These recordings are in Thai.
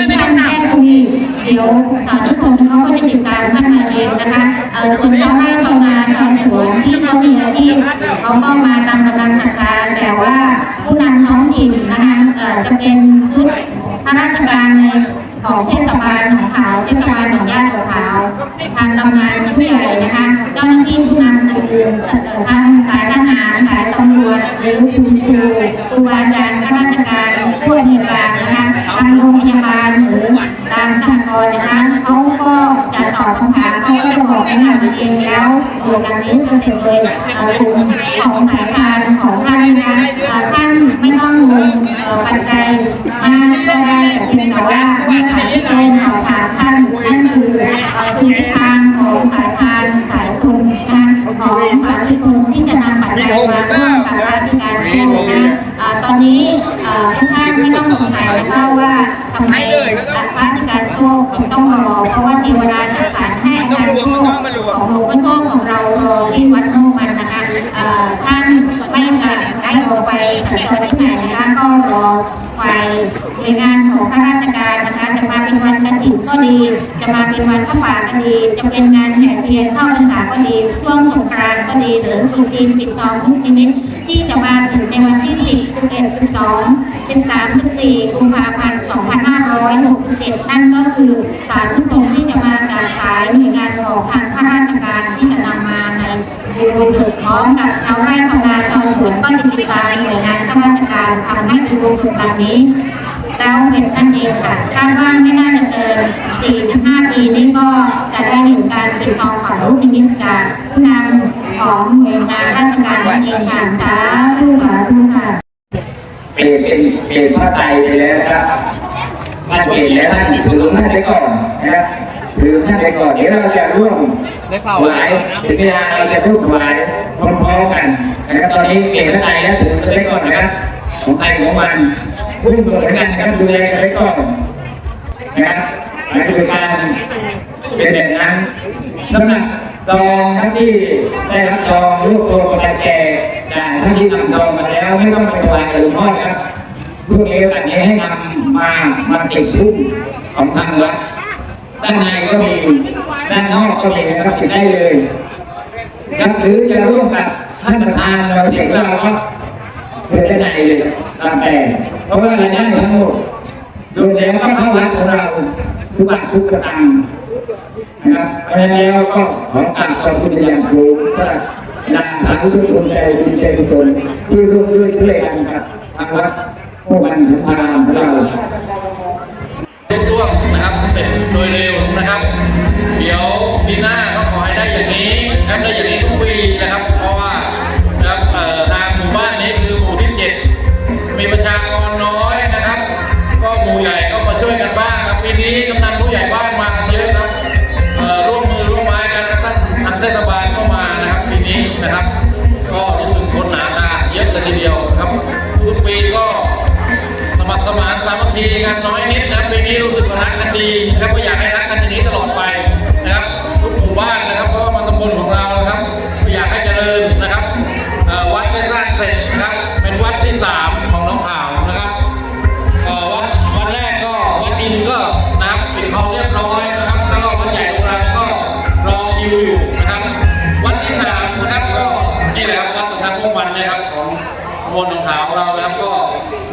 ท่านแคทตี้เดี๋ยวสาธุชนเขาก็จะติดตามท่านมาเองนะคะเอ่อส่วนชาวไร่ชาวนาชาวสวนที่เขามีอาชีพเขาก็มาตามกำลังศรัทธาแต่ว่าผู้นำท้องถิ่นนะคะเอ่อจะเป็นชุดข้าราชการในของเทศบาลของขาวเทศบาลของญาติของขาวทางกำนันผู้ใหญ่นะคะเจ้าหน้าที่ผู้นำอื่นๆเอ่อทางสายทหารสายตำรวจหรือคุณครูครูอาจารย์ข้าราชการผู้บริการนะคะามสหกรนะเขาก็จะตอบคำถามเขาก็จะบอกให้ทำเองแล้วโรงงานนี้จะเสร็จเลยเอ่อกลุ่มของสายทานของท่านนะท่านไม่ต้องลงปัจจัยมากก็ได้แต่เพียงแต่ว่าให้ขายตรงต่อผ่านท่านนั่นคือคือทิศทางของสายทานสายทุนนะของสาธุชนที่จะนำปัจจัยมาร่วมกับราชการร่วมนะตอนนี้ท่านไม่ต้องสงสัยนะคะว่าทำไม รอไปหน่วยงานของข้าราชการนะคะจะมาเป็นวันกฐินก็ดี จะมาเป็นวันข้าวป่าก็ดี จะเป็นงานแห่เทียนเข้าพรรษาก็ดีช่วงสงกรานต์ก็ดีหรือตรุษจีนปิดทองทุกนิมิตที่จะมาถึงในวันที่ 10 11 12 13 14กุมภาพันธ์2567 นั่นก็คือสาธุชนที่จะมาจากสายหน่วยงานของทางข้าราชการที่จะนำมาในบูรณสุดพร้อมกับชาวไร่ชาวนาชาวสวนก็จะติดตามหน่วยงานข้า การทำให้บูรณสุดแบบนี้แล้วเห็นนั่นเองค่ะคาดว่าไม่น่าจะเกิน4ถึง5ปีนี้ก็จะได้เห็นการปิดทองของลูกนิมิตจากผู้นำของหน่วยงานราชการนั่นเองค่ะสาธุสาธุค่ะเปลี่ยนเป็นเปลี่ยนพระไตไปแล้วครับท่านเปลี่ยนแล้วท่านถือท่านไปก่อนนะครับถือท่านไปก่อนเดี๋ยวเราจะร่วมถวายถึงเวลาเราจะร่วมถวายพร้อมๆกันนะครับตอนนี้เปลี่ยนพระไตแล้วถือไปก่อนนะครับ ของใครของมันพุ่งเหมือนกันะครับดูแลกันไปก่อนนะครับนั่นคือการเป็นแบบนั้นสำหรับซองทั้งที่ได้รับซองรูปตัวประกันแก่จ่ายทั้งที่นำซองมาแล้วไม่ต้องไปวายกับหลวงพ่อนะครับพวกนี้แบบนี้ให้นำมามาติดพุ่มของทางวัดด้านในก็มีด้านนอกก็มีนะครับติดได้เลยครับหรือจะร่วมกับท่านประธานเราเด็กเราก็เปิ ดด้านในเลยตามแต่เพราะว่ารายได้ทั้งหมดโดยแล้วก็เข้าวัดของเราทุกบาททุกสตางนะครับเพราะฉะนั้นแล้วก็ขอกราบขอบคุณอย่างสูงสำหรับนางสาวทุกคนใจดีใจทุกคนที่ร่วมด้วยช่วยกันกับทางวัดพวกมันถึงพารามของเราช่วงนะครับเสร็จโดยเร็วนะครับ เดี๋ยวปีหน้า วยกันบ้างครับปีนี้กำนัน นะครับของมนของขาวเรานะครับก็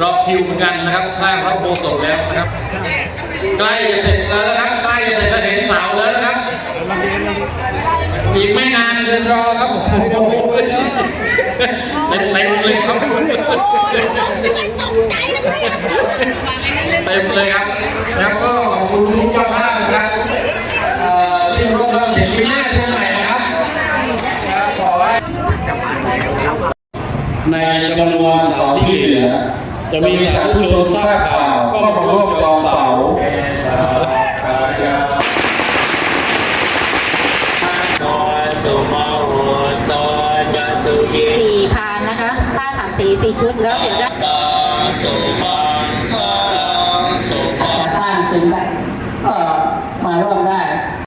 รอคิวเหมือนกันนะครับสร้างพระโบสถแล้วนะครับใกล้จะเสร็จแล้วนะครับใกล้จะเสร็จแล้วเห็นสาวแล้วนะครับอีกไม่นานเดินรอครับโอ้โหเต็มเต็มเลยครับเต็มเลยครับแล้วก็ขอบคุณทุกเจ้าภาพนะครับเอ่อที่ร่วมเห็นปีหน้าเชียงใหม่นะครับขอให้ ในจำนวนเสาที่เหลือ จะมีสาธุชนทราบข่าวก็มาร่วมกองเสาสี่พานนะคะผ้าสามสีสี่ชุดแล้วเดี๋ยวจะจะสร้างสิ่งใดก็มาร่วมได้